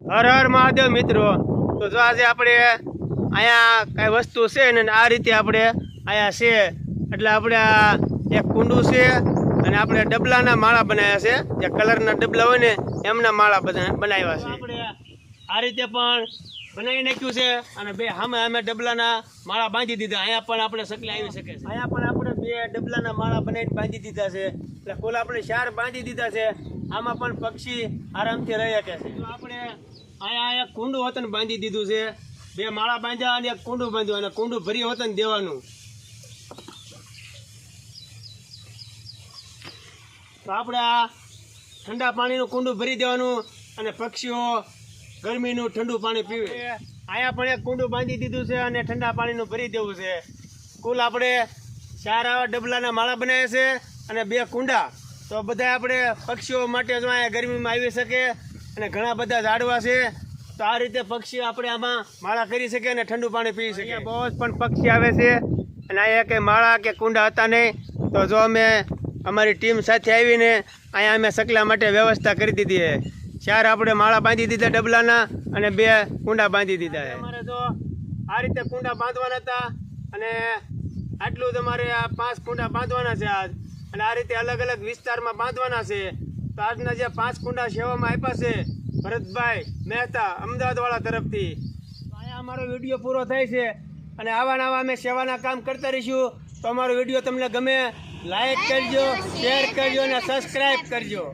હર હર મહાદેવ મિત્રો. તો જો આજે આપણે અહીંયા કઈ વસ્તુ છે ને આ રીતે આપણે અહીંયા છે. એટલે આપણે આ એક કુંડું છે અને આપણે ડબલાના માળા બનાવ્યા છે. જે કલરના ડબલા હોય ને એમના માળા બના- બનાવ્યા છે. આ રીતે પણ બનાવી નાખ્યું છે. અને બે સામે અમે ડબલાના માળા બાંધી દીધા. અહીંયા પણ આપણે સકલી આવી શકે છે. અહીંયા પણ આપણે બે ડબલાના માળા બનાવીને બાંધી દીધા છે. એટલે કુલ આપણે ચાર બાંધી દીધા છે. આમાં પણ પક્ષી આરામથી રહી શકે છે. તો આપણે અહીંયા એક કુંડું વતન બાંધી દીધું છે. બે માળા બાંધ્યા અને એક કુંડું બાંધ્યું અને કુંડું ભરી વતન દેવાનું. તો આપણે આ ઠંડા પાણીનું કુંડું ભરી દેવાનું અને પક્ષીઓ ગરમીનું ઠંડુ પાણી પીવે. અહીંયા પણ એક કુંડું બાંધી દીધું છે અને ઠંડા પાણીનું ભરી દેવું છે. કુલ આપણે ચાર આવા ડબલાના માળા બનાવ્યા છે અને બે કુંડા. તો બધા આપણે પક્ષીઓ માટે જો અહીંયા ગરમીમાં આવી શકે અને ઘણા બધા ઝાડવા છે તો આ રીતે પક્ષી આપણે આમાં માળા કરી શકીએ અને ઠંડુ પાણી પી શકીએ બહુ જ પણ પક્ષી આવે છે અને અહીંયા કંઈ માળા કે કુંડા હતા નહીં. તો જો અમે અમારી ટીમ સાથે આવીને અહીંયા અમે સકલા માટે વ્યવસ્થા કરી દીધી છે. ચાર આપણે માળા બાંધી દીધા ડબલાના અને બે કુંડા બાંધી દીધા છે. અમારે તો આ રીતે કુંડા બાંધવાના હતા અને આટલું તમારે આ પાંચ કુંડા બાંધવાના છે આજ. અને આ રીતે અલગ અલગ વિસ્તારમાં બાંધવાના છે. તો આજના જે પાંચ કુંડા સેવામાં આપ્યા છે, ભરતભાઈ મહેતા અમદાવાદવાળા તરફથી. અહીંયા અમારો વીડિયો પૂરો થાય છે અને આવા નવા અમે સેવાના કામ કરતા રહીશું. તો અમારો વીડિયો તમને ગમે લાઈક કરજો શેર કરજો અને સબસ્ક્રાઈબ કરજો.